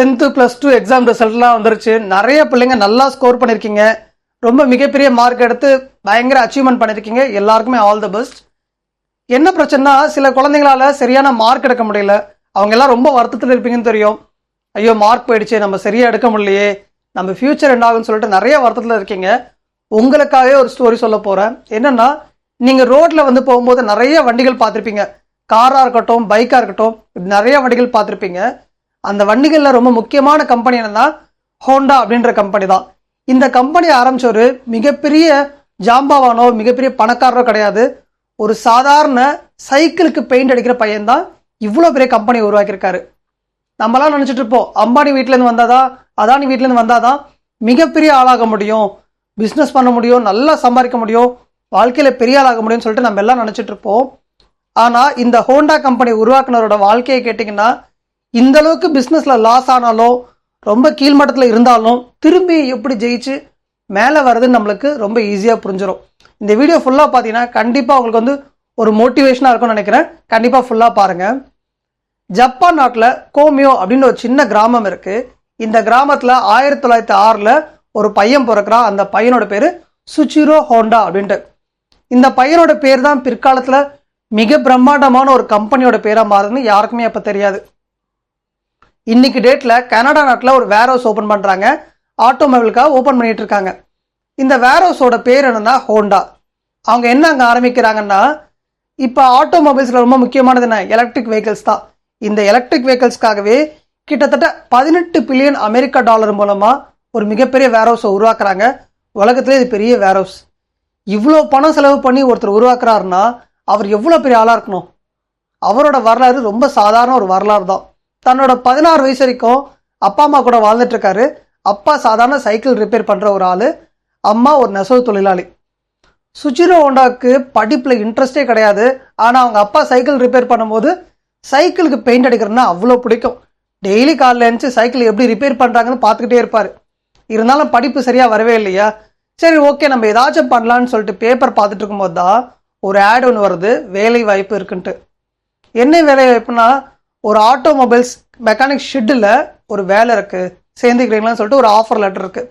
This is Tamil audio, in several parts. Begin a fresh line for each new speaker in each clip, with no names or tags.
டென்த்து ப்ளஸ் டூ எக்ஸாம் ரிசல்ட்லாம் வந்துருச்சு. நிறைய பிள்ளைங்க நல்லா ஸ்கோர் பண்ணியிருக்கீங்க ரொம்ப மிகப்பெரிய மார்க் எடுத்து பயங்கர அச்சீவ்மெண்ட் பண்ணியிருக்கீங்க எல்லாருக்குமே ஆல் த பெஸ்ட் என்ன பிரச்சனைனா சில குழந்தைங்களால சரியான மார்க் எடுக்க முடியல. அவங்க எல்லாம் ரொம்ப வருத்தத்தில் இருப்பீங்கன்னு தெரியும். ஐயோ மார்க் போயிடுச்சு நம்ம சரியாக எடுக்க முடியலையே. நம்ம ஃபியூச்சர் என்ன ஆகும்னு சொல்லிட்டு நிறைய வருத்தத்தில் இருக்கீங்க. உங்களுக்காகவே ஒரு ஸ்டோரி சொல்ல போகிறேன் என்னன்னா நீங்கள் ரோட்டில் வந்து போகும்போது நிறைய வண்டிகள் பார்த்துருப்பீங்க. காராக இருக்கட்டும் பைக்காக இருக்கட்டும் இப்படி நிறைய வண்டிகள் பார்த்துருப்பீங்க. அந்த வண்டிகளில் ரொம்ப முக்கியமான கம்பெனி என்னன்னா ஹோண்டா அப்படின்ற கம்பெனி தான். இந்த கம்பெனி ஆரம்பிச்சவர் மிகப்பெரிய ஜாம்பாவானோ மிகப்பெரிய பணக்காரரோ கிடையாது. ஒரு சாதாரண சைக்கிளுக்கு பெயிண்ட் அடிக்கிற பையன் தான் இவ்வளோ பெரிய கம்பெனி உருவாக்கியிருக்காரு. நம்மலாம் நினச்சிட்டு இருப்போம் அம்பானி வீட்டிலேருந்து வந்தாதான் அதானி வீட்டிலேருந்து வந்தாதான் மிகப்பெரிய ஆளாக முடியும் பிஸ்னஸ் பண்ண முடியும் நல்லா சம்பாதிக்க முடியும் வாழ்க்கையில் பெரிய ஆளாக முடியும்னு சொல்லிட்டு நம்ம எல்லாம் நினச்சிட்டு இருப்போம். ஆனால் இந்த ஹோண்டா கம்பெனி உருவாக்குனரோட வாழ்க்கையை கேட்டிங்கன்னா இந்த அளவுக்கு பிஸ்னஸில் லாஸ் ஆனாலும் ரொம்ப கீழ்மட்டத்தில் இருந்தாலும் திரும்பி எப்படி ஜெயிச்சு மேலே வர்றதுன்னு நம்மளுக்கு ரொம்ப ஈஸியாக புரிஞ்சிடும் இந்த வீடியோ ஃபுல்லாக பார்த்தீங்கன்னா கண்டிப்பாக உங்களுக்கு வந்து ஒரு மோட்டிவேஷனாக இருக்கும்னு நினைக்கிறேன். கண்டிப்பாக ஃபுல்லாக பாருங்கள் ஜப்பான் நாட்டில் கோமியோ அப்படின்னு ஒரு சின்ன கிராமம் இருக்குது இந்த கிராமத்தில் ஆயிரத்தி தொள்ளாயிரத்தி ஆறில் ஒரு பையன் பிறக்கிறான். அந்த பையனோட பேர் சுச்சிரோ ஹோண்டா அப்படின்ட்டு. இந்த பையனோட பேர் தான் பிற்காலத்தில் மிக பிரம்மாண்டமான ஒரு கம்பெனியோட பேராக மாறுதுன்னு யாருக்குமே அப்போ தெரியாது. இன்னைக்கு டேட்டில் கனடா நாட்டில் ஒரு வேர் ஹவுஸ் ஓப்பன் பண்ணுறாங்க ஆட்டோமொபைலுக்காக ஓப்பன் பண்ணிட்டு இருக்காங்க. இந்த வேர் ஹவுஸோட பேர் என்னன்னா ஹோண்டா அவங்க என்ன அங்கே ஆரம்பிக்கிறாங்கன்னா இப்போ ஆட்டோமொபைல்ஸில் ரொம்ப முக்கியமானது என்ன? எலக்ட்ரிக் வெஹிக்கிள்ஸ் தான். இந்த எலக்ட்ரிக் வெஹிக்கிள்ஸ்க்காகவே கிட்டத்தட்ட பதினெட்டு பில்லியன் அமெரிக்கா டாலர் மூலமாக ஒரு மிகப்பெரிய வேர் ஹவுஸை உருவாக்குறாங்க. உலகத்திலே இது பெரிய வேர் ஹவுஸ் இவ்வளோ பணம் செலவு பண்ணி ஒருத்தர் உருவாக்குறாருன்னா அவர் எவ்வளோ பெரிய ஆளாக இருக்கணும்? அவரோட வரலாறு ரொம்ப சாதாரண ஒரு வரலாறு தான். தன்னோட பதினாறு வயசு வரைக்கும் அப்பா அம்மா கூட வாழ்ந்துட்டு இருக்காரு. அப்பா சாதாரண சைக்கிள் ரிப்பேர் பண்ணுற ஒரு ஆள். அம்மா ஒரு நெசவு தொழிலாளி. சுஜிரோ ஹோண்டாவுக்கு படிப்பில் இன்ட்ரெஸ்டே கிடையாது. ஆனால் அவங்க அப்பா சைக்கிள் ரிப்பேர் பண்ணும்போது சைக்கிளுக்கு பெயிண்ட் அடிக்கிறதுனா அவ்வளோ பிடிக்கும். டெய்லி காலையில் எழுந்துச்சு சைக்கிள் எப்படி ரிப்பேர் பண்ணுறாங்கன்னு பார்த்துக்கிட்டே இருப்பார். இருந்தாலும் படிப்பு சரியாக வரவே இல்லையா? சரி ஓகே நம்ம ஏதாச்சும் பண்ணலான்னு சொல்லிட்டு பேப்பர் பார்த்துட்டு இருக்கும்போது தான் ஒரு ஆட் ஒன்று வருது. வேலை வாய்ப்பு இருக்குன்ட்டு. என்ன வேலை வாய்ப்புனா ஒரு ஆட்டோமொபைல்ஸ் மெக்கானிக் ஷெட்டில் ஒரு வேலை இருக்குது சேர்ந்துக்கிறீங்களான்னு சொல்லிட்டு ஒரு ஆஃபர் லெட்டர் இருக்குது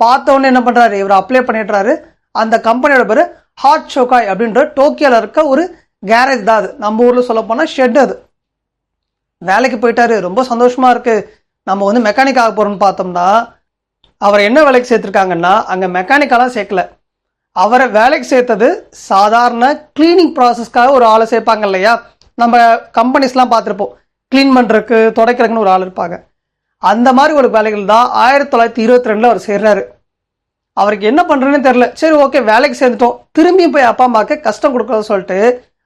பார்த்த உடனே என்ன பண்ணுறாரு இவர் அப்ளை பண்ணிடுறாரு. அந்த கம்பெனியோட பேர் ஹாட் ஷோகாய் அப்படின்ற டோக்கியோவில் இருக்க ஒரு கேரேஜ் தான் அது. நம்ம ஊரில் சொல்ல போனால் ஷெட் அது. வேலைக்கு போயிட்டாரு. ரொம்ப சந்தோஷமாக இருக்குது நம்ம வந்து மெக்கானிக் ஆக போறோம்னு பார்த்தோம்னா அவர் என்ன வேலைக்கு சேர்த்துருக்காங்கன்னா அங்கே மெக்கானிக்கெல்லாம் சேர்க்கல. அவரை வேலைக்கு சேர்த்தது சாதாரண கிளீனிங் ப்ராசஸ்க்காக ஒரு ஆளை சேர்ப்பாங்க இல்லையா? நம்ம கம்பெனிஸ்லாம் பார்த்துருப்போம். க்ளீன் பண்ணுறதுக்கு துடைக்கிறதுக்குன்னு ஒரு ஆள் இருப்பாங்க. அந்த மாதிரி ஒரு வேலைகள் தான் ஆயிரத்தி தொள்ளாயிரத்தி இருபத்தி ரெண்டில் அவர் சேர்றாரு. அவருக்கு என்ன பண்ணுறேன்னு தெரில சரி ஓகே வேலைக்கு சேர்ந்துட்டோம். திரும்பியும் போய் அப்பா அம்மாவுக்கு கஷ்டம் கொடுக்கறத சொல்லிட்டு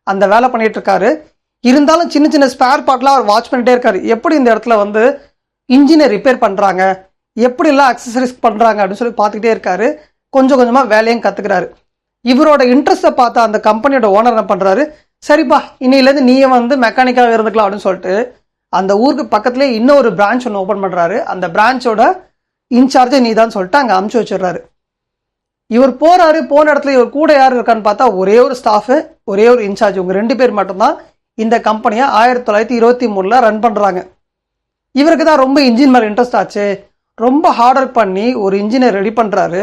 அந்த வேலை பண்ணிகிட்டு இருக்காரு. இருந்தாலும் சின்ன சின்ன ஸ்பேர் பார்ட்லாம் அவர் வாட்ச் பண்ணிட்டே இருக்காரு. எப்படி இந்த இடத்துல வந்து இன்ஜினை ரிப்பேர் பண்ணுறாங்க எப்படிலாம் அக்சசரிஸ் பண்ணுறாங்க அப்படின்னு சொல்லி பார்த்துக்கிட்டே இருக்காரு. கொஞ்சம் கொஞ்சமாக வேலையும் கற்றுக்கிறாரு இவரோட இன்ட்ரெஸ்ட்டை பார்த்த அந்த கம்பெனியோட ஓனர் என்ன பண்ணுறாரு சரிப்பா இன்னிலேருந்து நீயே வந்து மெக்கானிக்காக இருந்துக்கலாம் அப்படின்னு சொல்லிட்டு அந்த ஊருக்கு பக்கத்துலேயே இன்னொரு பிரான்ச் ஒன்று ஓப்பன் பண்ணுறாரு அந்த பிரான்ச்சோட இன்சார்ஜே நீ தான் சொல்லிட்டு அங்கே அமுச்சு வச்சிடுறாரு. இவர் போகிறாரு போன இடத்துல இவர் கூட யார் இருக்கான்னு பார்த்தா ஒரே ஒரு ஸ்டாஃபு ஒரே ஒரு இன்சார்ஜ். இவங்க ரெண்டு பேர் மட்டும்தான் இந்த கம்பெனியை ஆயிரத்தி தொள்ளாயிரத்தி இருபத்தி மூணில் ரன் பண்ணுறாங்க இவருக்கு தான் ரொம்ப இன்ஜின் மேலே இன்ட்ரெஸ்ட் ஆச்சு. ரொம்ப ஹார்ட் ஒர்க் பண்ணி ஒரு இன்ஜினியர் ரெடி பண்ணுறாரு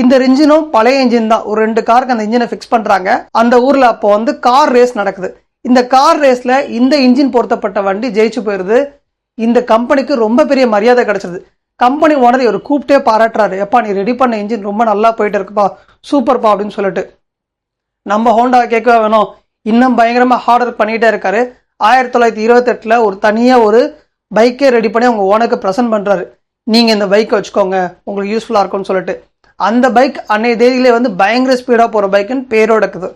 இந்த இன்ஜினும் பழைய இன்ஜின் தான். ஒரு ரெண்டு காருக்கு அந்த இன்ஜினை ஃபிக்ஸ் பண்ணுறாங்க அந்த ஊரில் அப்போ வந்து கார் ரேஸ் நடக்குது. இந்த கார் ரேஸில் இந்த இன்ஜின் பொருத்தப்பட்ட வண்டி ஜெயிச்சு போயிடுது இந்த கம்பெனிக்கு ரொம்ப பெரிய மரியாதை கிடைச்சிருது. கம்பெனி ஓனர் இவர் கூப்பிட்டே பாராட்டுறாரு. எப்பா நீ ரெடி பண்ண இன்ஜின் ரொம்ப நல்லா போயிட்டு இருக்குப்பா சூப்பர்ப்பா அப்படின்னு சொல்லிட்டு. நம்ம ஹோண்டா கேட்கவே வேணும். இன்னும் பயங்கரமாக ஹார்ட் ஒர்க் பண்ணிகிட்டே இருக்காரு. ஆயிரத்தி தொள்ளாயிரத்தி இருபத்தெட்டில் ஒரு தனியாக ஒரு பைக்கே ரெடி பண்ணி அவங்க ஓனருக்கு ப்ரெசென்ட் பண்ணுறாரு நீங்கள் இந்த பைக்கை வச்சுக்கோங்க. உங்களுக்கு யூஸ்ஃபுல்லாக இருக்கும்னு சொல்லிட்டு. அந்த பைக் அன்னைய தேதியிலே வந்து பயங்கர ஸ்பீடாக போகிற பைக்குன்னு பேரோட இருக்குது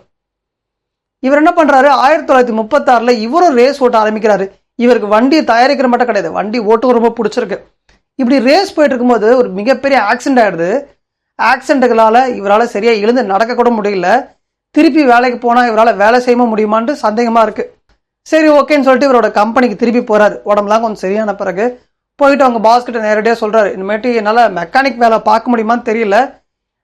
இவர் என்ன பண்ணுறாரு ஆயிரத்தி தொள்ளாயிரத்தி முப்பத்தாறில் இவரும் ரேஸ் ஓட்ட ஆரம்பிக்கிறாரு. இவருக்கு வண்டி தயாரிக்கிற மட்டும் கிடையாது. வண்டி ஓட்டும் ரொம்ப பிடிச்சிருக்கு. இப்படி ரேஸ் போயிட்டு இருக்கும்போது ஒரு மிகப்பெரிய ஆக்சிடென்ட் ஆகிடுது ஆக்சிடென்ட்டுகளால் இவரால் சரியாக எழுந்து நடக்கக்கூட முடியல. திருப்பி வேலைக்கு போனால் இவரால் வேலை செய்ய முடியுமான்ட்டு சந்தேகமாக இருக்குது சரி ஓகேன்னு சொல்லிட்டு இவரோட கம்பெனிக்கு திருப்பி போகிறாரு உடம்புலாம் கொஞ்சம் சரியான பிறகு போயிட்டு அவங்க பாஸ் கிட்ட நேரடியாக சொல்கிறாரு இனிமேட்டு என்னால் மெக்கானிக் வேலை பார்க்க முடியுமான்னு தெரியல.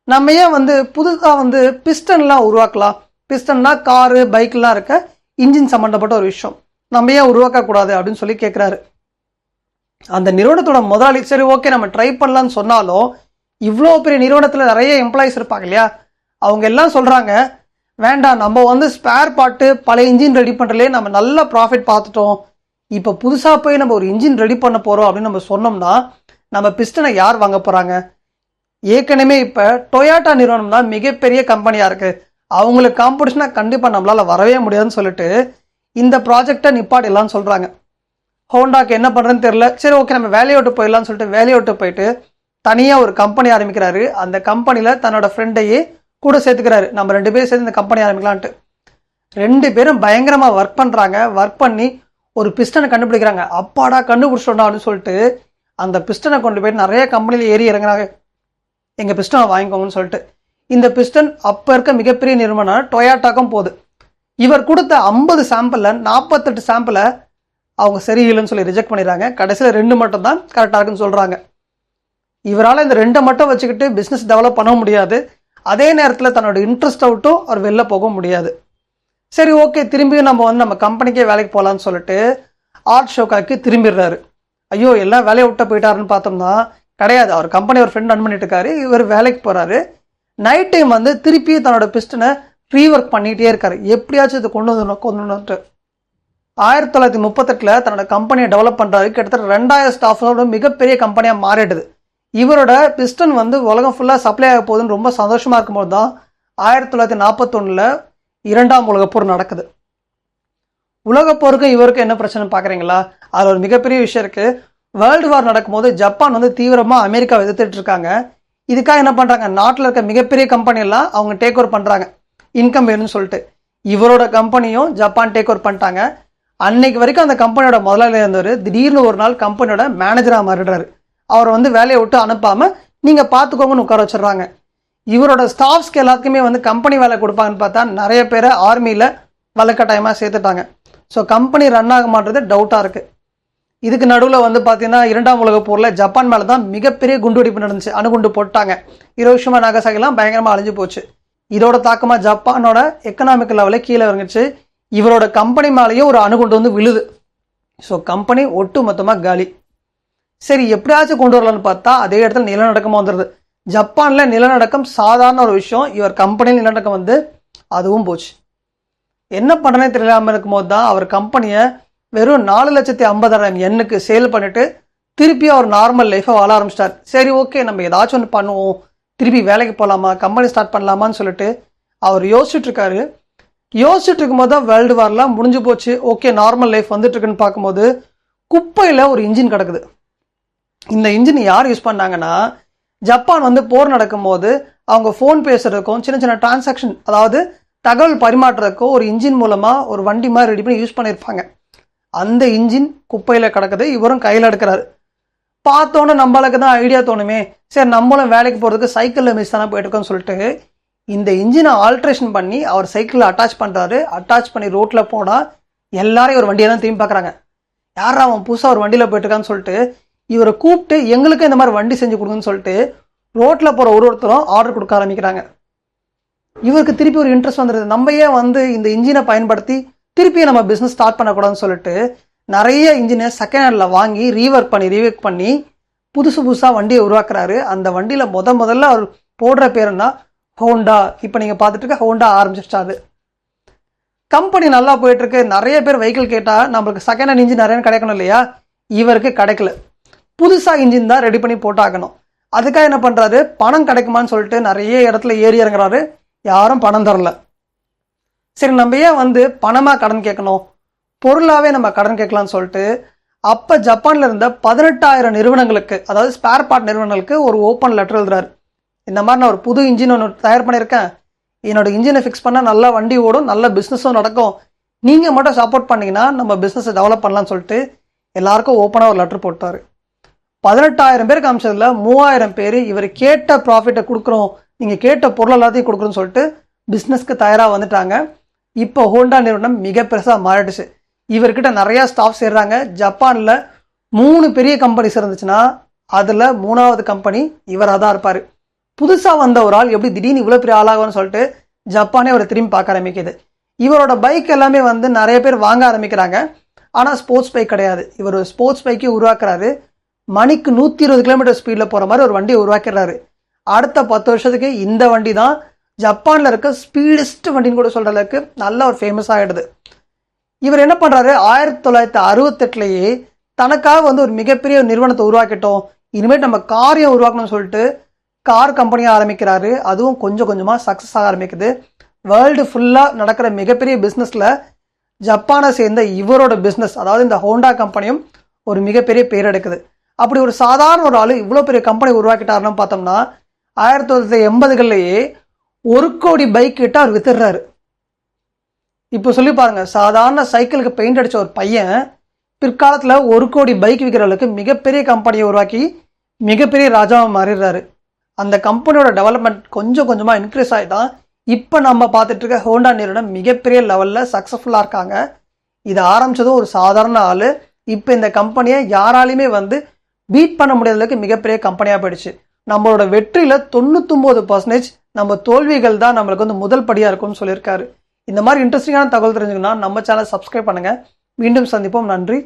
நம்ம ஏன் வந்து புதுசாக வந்து பிஸ்டன்லாம் உருவாக்கலாம்? பிஸ்டன்னா காரு பைக்லாம் இருக்க இன்ஜின் சம்மந்தப்பட்ட ஒரு விஷயம். நம்ம ஏன் உருவாக்கக்கூடாது அப்படின்னு சொல்லி கேட்குறாரு அந்த நிறுவனத்தோட முதலாளி சரி ஓகே நம்ம ட்ரை பண்ணலாம்னு சொன்னாலும் இவ்வளோ பெரிய நிறுவனத்தில் நிறைய எம்ப்ளாயிஸ் இருப்பாங்க இல்லையா? அவங்க எல்லாம் சொல்கிறாங்க வேண்டாம் நம்ம வந்து ஸ்பேர் பார்ட்டு பழைய இன்ஜின் ரெடி பண்ணுறதுலே நம்ம நல்ல ப்ராஃபிட் பார்த்துட்டோம். இப்போ புதுசாக போய் நம்ம ஒரு இன்ஜின் ரெடி பண்ண போகிறோம் அப்படின்னு நம்ம சொன்னோம்னா நம்ம பிஸ்டனை யார் வாங்க போகிறாங்க ஏற்கனவே இப்போ டொயாட்டா நிறுவனம் தான் மிகப்பெரிய கம்பெனியாக இருக்குது அவங்களுக்கு காம்படிஷனாக கண்டிப்பாக நம்மளால் வரவே முடியாதுன்னு சொல்லிட்டு இந்த ப்ராஜெக்டை நிப்பாடிடலாம்னு சொல்கிறாங்க ஹோண்டாக்கு என்ன பண்ணுறதுன்னு தெரில சரி ஓகே நம்ம வேலையை விட்டு போயிடலாம்னு சொல்லிட்டு வேலையை விட்டு போயிட்டு தனியாக ஒரு கம்பெனி ஆரம்பிக்கிறாரு. அந்த கம்பெனியில் தன்னோட ஃப்ரெண்டையே கூட சேர்த்துக்கிறாரு. நம்ம ரெண்டு பேரும் சேர்ந்து இந்த கம்பெனி ஆரம்பிக்கலான்ட்டு ரெண்டு பேரும் பயங்கரமாக ஒர்க் பண்ணுறாங்க ஒர்க் பண்ணி ஒரு பிஸ்டனை கண்டுபிடிக்கிறாங்க. அப்பாடா கண்டுபிடிச்சோண்டா அப்படின்னு சொல்லிட்டு அந்த பிஸ்டனை கொண்டு போயிட்டு நிறைய கம்பெனியில் ஏறி இறங்குறாங்க. எங்கள் பிஸ்டனை வாங்கிக்கோங்கன்னு சொல்லிட்டு. இந்த பிஸ்டன் அப்போ இருக்க மிகப்பெரிய நிறுவனம் டொயாட்டாக்கும் போகுது. இவர் கொடுத்த ஐம்பது சாம்பிளில் நாற்பத்தெட்டு சாம்பிளை அவங்க சரியில்லைன்னு சொல்லி ரிஜெக்ட் பண்ணிடுறாங்க. கடைசியில் ரெண்டு மட்டும் தான் கரெக்டாக இருக்குன்னு சொல்கிறாங்க இவரால் இந்த ரெண்டை மட்டும் வச்சுக்கிட்டு பிஸ்னஸ் டெவலப் பண்ண முடியாது. அதே நேரத்தில் தன்னோட இன்ட்ரெஸ்ட் அவுட்டும் அவர் வெளில போக முடியாது. சரி ஓகே திரும்பியும் நம்ம வந்து நம்ம கம்பெனிக்கே வேலைக்கு போகலான்னு சொல்லிட்டு ஆர்ட் ஷோக்காக்கு திரும்பிடுறாரு. ஐயோ எல்லாம் வேலையை விட்டு போயிட்டாருன்னு பார்த்தோம்னா கிடையாது. அவர் கம்பெனி ஒரு ஃப்ரெண்ட் ரன் பண்ணிட்டு இருக்காரு. இவர் வேலைக்கு போகிறாரு நைட் டைம் வந்து திருப்பி தன்னோட பிஸ்டனை ரீஒர்க் பண்ணிகிட்டே இருக்காரு. எப்படியாச்சும் இதை கொண்டு வந்து கொண்டு வந்துட்டு ஆயிரத்தி தொள்ளாயிரத்தி முப்பத்தெட்டில் தன்னோட கம்பெனியை டெவலப் பண்ணுறாரு கிட்டத்தட்ட ரெண்டாயிரம் ஸ்டாஃபோட மிகப்பெரிய கம்பெனியாக மாறிடுது. இவரோட பிஸ்டன் வந்து உலகம் ஃபுல்லாக சப்ளை ஆக போகுதுன்னு ரொம்ப சந்தோஷமாக இருக்கும்போது தான் ஆயிரத்தி தொள்ளாயிரத்தி நாற்பத்தொன்னில் இரண்டாம் உலகப்போர் நடக்குது. உலகப்போருக்கும் இவருக்கும் என்ன பிரச்சனை பார்க்குறீங்களா அதில் ஒரு மிகப்பெரிய விஷயம் இருக்குது வேர்ல்டு வார் நடக்கும்போது ஜப்பான் வந்து தீவிரமாக அமெரிக்காவை எதிர்த்துட்டு இருக்காங்க. இதுக்காக என்ன பண்ணுறாங்க நாட்டில் இருக்க மிகப்பெரிய கம்பெனியெல்லாம் அவங்க டேக் ஓவர் பண்ணுறாங்க இன்கம் வேணும்னு சொல்லிட்டு. இவரோட கம்பெனியும் ஜப்பான் டேக் ஓவர் பண்ணிட்டாங்க. அன்னைக்கு வரைக்கும் அந்த கம்பெனியோட முதலாளியாக இருந்தவர் திடீர்னு ஒரு நாள் கம்பெனியோட மேனேஜராக மாறிடுறாரு. அவரை வந்து வேலையை விட்டு அனுப்பாமல் நீங்கள் பார்த்துக்கோங்கன்னு உட்கார வச்சிடுறாங்க. இவரோட ஸ்டாஃப்ஸ்க்கு எல்லாத்துக்குமே வந்து கம்பெனி வேலை கொடுப்பாங்கன்னு பார்த்தா நிறைய பேரை ஆர்மியில் வழக்கட்டாயமாக சேர்த்துட்டாங்க. ஸோ கம்பெனி ரன் ஆக மாட்டது டவுட்டாக இருக்குது இதுக்கு நடுவில் வந்து பார்த்தீங்கன்னா இரண்டாம் உலக போரில் ஜப்பான் மேலே தான் மிகப்பெரிய குண்டுவெடிப்பு நடந்துச்சு அணுகுண்டு போட்டாங்க. ஹிரோஷிமா நாகசாகிலாம் பயங்கரமாக அழிஞ்சு போச்சு. இதோட தாக்கமாக ஜப்பானோட எக்கனாமிக் லெவலில் கீழே இறங்குச்சு இவரோட கம்பெனி மேலேயும் ஒரு அணுகுண்டு வந்து விழுது. ஸோ கம்பெனி ஒட்டு மொத்தமாக காலி. சரி எப்படியாச்சும் கொண்டு வரலான்னு பார்த்தா அதே இடத்துல நிலநடுக்கமாக வந்துடுது ஜப்பானில் நிலநடுக்கம் சாதாரண ஒரு விஷயம். இவர் கம்பெனியில் நிலநடுக்கம் வந்து அதுவும் போச்சு. என்ன பண்ணனே தெரியாமல் இருக்கும்போது தான் அவர் கம்பெனியை வெறும் நாலு லட்சத்தி ஐம்பதாயிரம் எண்ணுக்கு சேல் பண்ணிவிட்டு திருப்பி அவர் நார்மல் லைஃப்பை வாழ ஆரம்பிச்சிட்டார். சரி ஓகே நம்ம ஏதாச்சும் ஒன்று பண்ணுவோம். திருப்பி வேலைக்கு போகலாமா கம்பெனி ஸ்டார்ட் பண்ணலாமான்னு சொல்லிட்டு அவர் யோசிச்சுட்ருக்காரு யோசிச்சுட்டு இருக்கும்போது தான் வேர்ல்டு வார்லாம் முடிஞ்சு போச்சு. ஓகே நார்மல் லைஃப் வந்துட்டுருக்குன்னு பார்க்கும்போது குப்பையில் ஒரு இன்ஜின் கிடக்குது. இந்த இன்ஜின் யார் யூஸ் பண்ணாங்கன்னா ஜப்பான் வந்து போர் நடக்கும்போது அவங்க ஃபோன் பேசுறதுக்கும் சின்ன சின்ன டிரான்சாக்ஷன் அதாவது தகவல் பரிமாற்றுறதுக்கும் ஒரு இன்ஜின் மூலமாக ஒரு வண்டி மாதிரி ரெடி பண்ணி யூஸ் பண்ணியிருப்பாங்க. அந்த இன்ஜின் குப்பையில் கிடக்குது இவரும் கையில் எடுக்கிறாரு. பார்த்தோன்னே நம்மளுக்கு தான் ஐடியா தோணுமே. சரி நம்மளும் வேலைக்கு போகிறதுக்கு சைக்கிளில் மிஸ் தானே போயிட்டுருக்கோம்னு சொல்லிட்டு இந்த இன்ஜினை ஆல்ட்ரேஷன் பண்ணி அவர் சைக்கிளில் அட்டாச் பண்ணுறாரு அட்டாச் பண்ணி ரோட்டில் போனால் எல்லாரையும் ஒரு வண்டியை தான் திரும்பி பார்க்குறாங்க. யாரா அவன் புதுசாக ஒரு வண்டியில் போயிட்டுருக்கான்னு சொல்லிட்டு இவரை கூப்பிட்டு எங்களுக்கு இந்த மாதிரி வண்டி செஞ்சு கொடுங்கன்னு சொல்லிட்டு ரோட்டில் போகிற ஒரு ஒருத்தரும் ஆர்டர் கொடுக்க ஆரம்பிக்கிறாங்க. இவருக்கு திருப்பி ஒரு இன்ட்ரெஸ்ட் வந்துடுது நம்ம ஏன் வந்து இந்த இன்ஜினை பயன்படுத்தி திருப்பி நம்ம பிஸ்னஸ் ஸ்டார்ட் பண்ணக்கூடாதுன்னு சொல்லிட்டு நிறைய இன்ஜினை செகண்ட் ஹேண்டில் வாங்கி ரீவொர்க் பண்ணி ரீவொர்க் பண்ணி புதுசு புதுசாக வண்டியை உருவாக்குறாரு. அந்த வண்டியில் முத முதல்ல அவர் போடுற பேருன்னா ஹோண்டா இப்போ நீங்கள் பார்த்துட்டு இருக்க ஹோண்டா ஆரம்பிச்சிருச்சாரு கம்பெனி நல்லா போயிட்டுருக்கு நிறைய பேர் வெஹிக்கிள் கேட்டால் நம்மளுக்கு செகண்ட் ஹேண்ட் இன்ஜின் நிறைய கிடைக்கணும் இல்லையா? இவருக்கு கிடைக்கல. புதுசாக இன்ஜின் தான் ரெடி பண்ணி போட்டாகணும். அதுக்காக என்ன பண்ணுறாரு பணம் கிடைக்குமான்னு சொல்லிட்டு நிறைய இடத்துல ஏறி இறங்குறாரு. யாரும் பணம் தரல. சரி நம்ம ஏன் வந்து பணமாக கடன் கேட்கணும்? பொருளாகவே நம்ம கடன் கேட்கலாம்னு சொல்லிட்டு அப்போ ஜப்பானில் இருந்த பதினெட்டாயிரம் நிறுவனங்களுக்கு அதாவது ஸ்பேர் பார்ட் நிறுவனங்களுக்கு ஒரு ஓப்பன் லெட்டர் எழுதுறாரு. இந்த மாதிரி நான் ஒரு புது இன்ஜின் ஒன்று தயார் பண்ணியிருக்கேன். என்னோட இன்ஜினை ஃபிக்ஸ் பண்ணால் நல்லா வண்டி ஓடும் நல்ல பிஸ்னஸும் நடக்கும். நீங்கள் மட்டும் சப்போர்ட் பண்ணீங்கன்னா நம்ம பிஸ்னஸை டெவலப் பண்ணலான்னு சொல்லிட்டு எல்லாருக்கும் ஓப்பனாக ஒரு லெட்டர் போட்டார். பதினெட்டாயிரம் பேர் காமிச்சதில் மூவாயிரம் பேர் இவர் கேட்ட ப்ராஃபிட்டை கொடுக்குறோம். நீங்கள் கேட்ட பொருள் எல்லாத்தையும் கொடுக்குறோன்னு சொல்லிட்டு பிஸ்னஸ்க்கு தயாராக வந்துட்டாங்க. இப்போ ஹோண்டா நிறுவனம் மிக பெருசாக மாறிடுச்சு. இவர்கிட்ட நிறையா ஸ்டாஃப் சேர்றாங்க. ஜப்பானில் மூணு பெரிய கம்பெனிஸ் இருந்துச்சுன்னா அதில் மூணாவது கம்பெனி இவராக தான் இருப்பார். புதுசாக வந்த ஒரு ஆள் எப்படி திடீர்னு இவ்வளோ பெரிய ஆளாகும்னு சொல்லிட்டு ஜப்பானே அவரை திரும்பி பார்க்க ஆரம்பிக்குது. இவரோட பைக் எல்லாமே வந்து நிறைய பேர் வாங்க ஆரம்பிக்கிறாங்க. ஆனால் ஸ்போர்ட்ஸ் பைக் கிடையாது. இவர் ஸ்போர்ட்ஸ் பைக்கே உருவாக்குறாரு. மணிக்கு நூற்றி இருபது கிலோமீட்டர் ஸ்பீடில் போகிற மாதிரி ஒரு வண்டியை உருவாக்கிடுறாரு. அடுத்த பத்து வருஷத்துக்கு இந்த வண்டி தான் ஜப்பானில் இருக்க ஸ்பீடஸ்ட் வண்டின்னு கூட சொல்கிற அளவுக்கு நல்ல ஒரு ஃபேமஸ் ஆகிடுது இவர் என்ன பண்ணுறாரு ஆயிரத்தி தொள்ளாயிரத்தி அறுபத்தெட்டுலேயே தனக்காக வந்து ஒரு மிகப்பெரிய நிறுவனத்தை உருவாக்கிட்டோம். இனிமேல் நம்ம காரியம் உருவாக்கணும்னு சொல்லிட்டு கார் கம்பெனியாக ஆரம்பிக்கிறாரு. அதுவும் கொஞ்சம் கொஞ்சமாக சக்ஸஸ் ஆக ஆரம்பிக்குது. வேர்ல்டு ஃபுல்லாக நடக்கிற மிகப்பெரிய பிஸ்னஸில் ஜப்பானை சேர்ந்த இவரோட பிஸ்னஸ் அதாவது இந்த ஹோண்டா கம்பெனியும் ஒரு மிகப்பெரிய பேர் எடுக்குது. அப்படி ஒரு சாதாரண ஒரு ஆள் இவ்வளோ பெரிய கம்பெனி உருவாக்கிட்டாருன்னு பார்த்தோம்னா ஆயிரத்தி தொள்ளாயிரத்தி எண்பதுகள்லேயே ஒரு கோடி பைக் கிட்ட அவர் வித்துடுறாரு. இப்போ சொல்லி பாருங்க சாதாரண சைக்கிளுக்கு பெயிண்ட் அடித்த ஒரு பையன் பிற்காலத்தில் ஒரு கோடி பைக் விற்கிற அளவுக்கு மிகப்பெரிய கம்பெனியை உருவாக்கி மிகப்பெரிய ராஜாவை மாறிடுறாரு. அந்த கம்பெனியோட டெவலப்மெண்ட் கொஞ்சம் கொஞ்சமாக இன்க்ரீஸ் ஆகி தான் இப்போ நம்ம பார்த்துட்டு இருக்க ஹோண்டா நிறுவனம் மிகப்பெரிய லெவலில் சக்ஸஸ்ஃபுல்லாக இருக்காங்க. இது ஆரம்பிச்சதும் ஒரு சாதாரண ஆள். இப்போ இந்த கம்பெனியை யாராலையுமே வந்து பீட் பண்ண முடியாத அளவுக்கு மிகப்பெரிய கம்பெனியாக போயிடுச்சு. நம்மளோட வெற்றியில் தொண்ணூத்தொம்பது பர்சன்டேஜ் நம்ம தோல்விகள் தான் நம்மளுக்கு வந்து முதல் படியாக இருக்கும்னு சொல்லியிருக்காரு. இந்த மாதிரி இன்ட்ரெஸ்டிங்கான தகவல் தெரிஞ்சுக்கணும்னா நம்ம சேனல் சப்ஸ்கிரைப் பண்ணுங்கள் மீண்டும் சந்திப்போம். நன்றி.